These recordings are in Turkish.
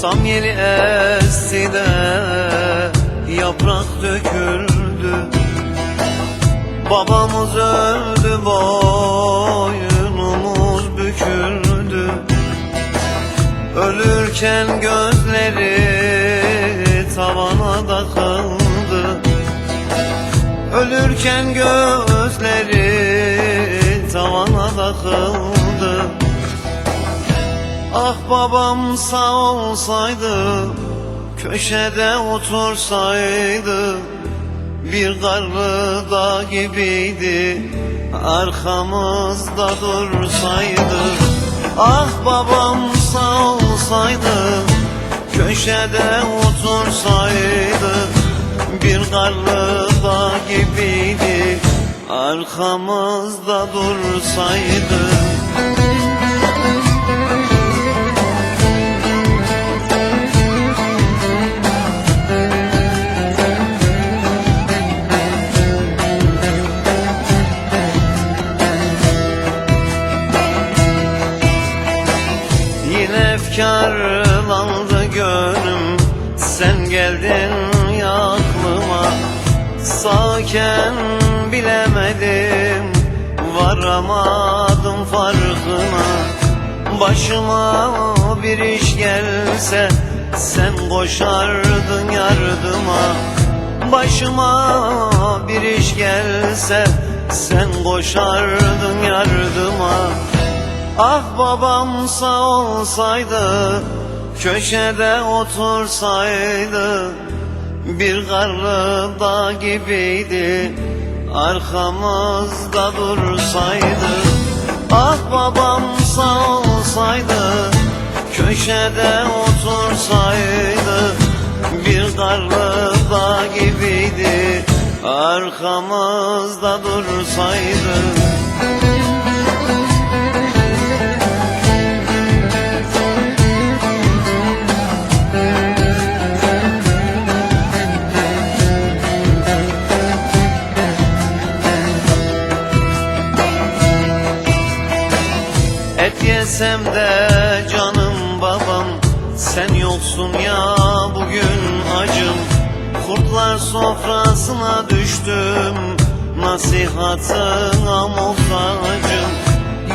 Sam yeli esti de yaprak döküldü. Babamız öldü boynumuz büküldü. Ölürken gözleri tavana da kaldı Ölürken gözleri tavana da kaldı Ah babam sağ olsaydı Köşede otursaydı Bir karlı dağ gibiydi Arkamızda dursaydı. Ah babam sağ olsaydı Köşede otursaydı Bir karlı dağ gibiydi Arkamızda dursaydı efkarlandı gönlüm Sen geldin ya aklıma. Sağken bilemedim Varamadım farkına. Başıma bir iş gelse Sen koşardın yardıma. Başıma bir iş gelse Sen koşardın yardıma Ah babam sağ olsaydı Köşede otursaydı Bir karlı dağ gibiydi Arkamızda dursaydı. Ah babam sağ olsaydı Köşede otursaydı Bir karlı dağ gibiydi Arkamızda dursaydı Yesem de canım babam Sen yoksun ya bugün acım. Kurtlar sofrasına düştüm Nasihatına muhtacım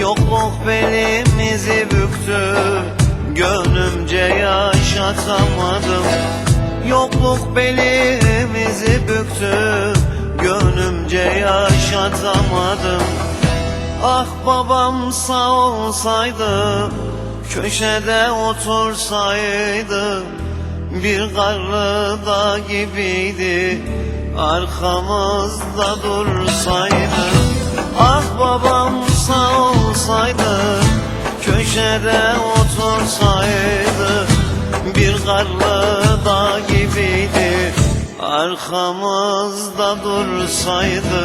Yokluk belimizi büktü Gönlümce yaşatamadım. Yokluk belimizi büktü Gönlümce yaşatamadım Ah babam sağ olsaydı Köşede otursaydı Bir karlı dağ gibiydi Arkamızda dursaydı. Ah babam sağ olsaydı Köşede otursaydı Bir karlı dağ gibiydi Arkamızda dursaydı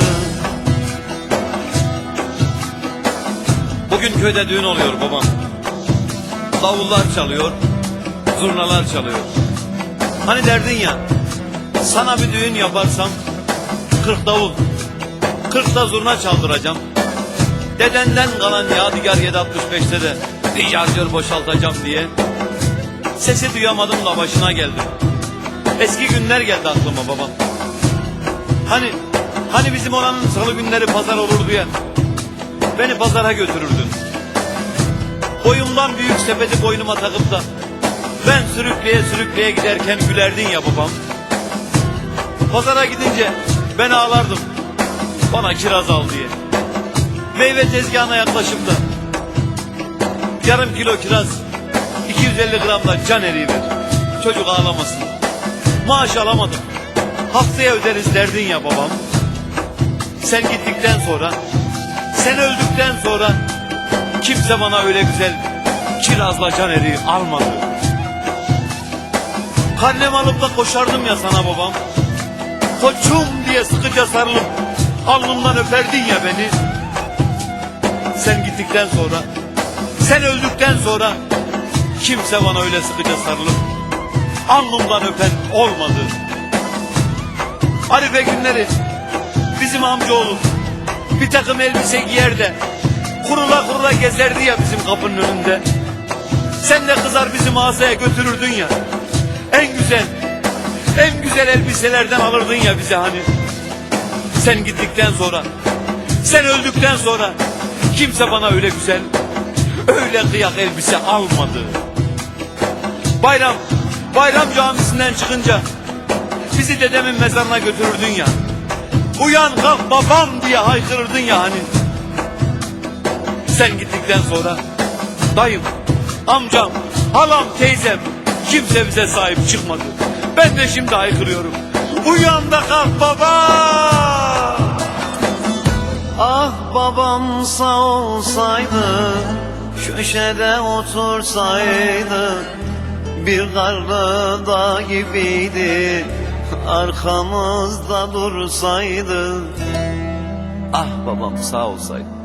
Bugün köyde düğün oluyor babam. Davullar çalıyor, zurnalar çalıyor. Hani derdin ya, sana bir düğün yaparsam, kırk davul, kırk da zurna çaldıracağım. Dedenden kalan yadigar 765'te de bir boşaltacağım diye. Sesi duyamadım da başına geldi. Eski günler geldi aklıma babam. Hani, hani bizim oranın salı günleri pazar olurdu ya. Beni pazara götürürdün. Boyumdan büyük sepeti boynuma takıp da ben sürükleye sürükleye giderken gülerdin ya babam. Pazara gidince ben ağlardım. Bana kiraz al diye. Meyve tezgahına yaklaşıp da yarım kilo kiraz 250 gram da can eriği ver. Çocuk ağlamasın. Maaş alamadım. Haftaya öderiz derdin ya babam. Sen gittikten sonra sen öldükten sonra kimse bana öyle güzel kirazla can eriği almadı. Karnem alıp da koşardım ya sana babam. Koçum diye sıkıca sarılıp alnımdan öperdin ya beni. Sen gittikten sonra, sen öldükten sonra kimse bana öyle sıkıca sarılıp alnımdan öpen olmadı. Arife günleri bizim amcaoğlu bir takım elbise giyer de kurula kurula gezerdi ya bizim kapının önünde. Sen de kızar bizi mağazaya götürürdün ya. En güzel, en güzel elbiselerden alırdın ya bize hani. Sen gittikten sonra, sen öldükten sonra kimse bana öyle güzel, öyle kıyak elbise almadı. Bayram, bayram camisinden çıkınca bizi dedemin mezarına götürürdün ya. Uyan kalk babam diye haykırırdın ya hani. Sen gittikten sonra dayım, amcam, halam, teyzem kimse bize sahip çıkmadı. Ben de şimdi haykırıyorum. Uyan da kalk baba. Ah babam sağ olsaydı Köşede otursaydı Bir karlı dağ gibiydi Arkamızda dursaydı Ah babam sağ olsaydı.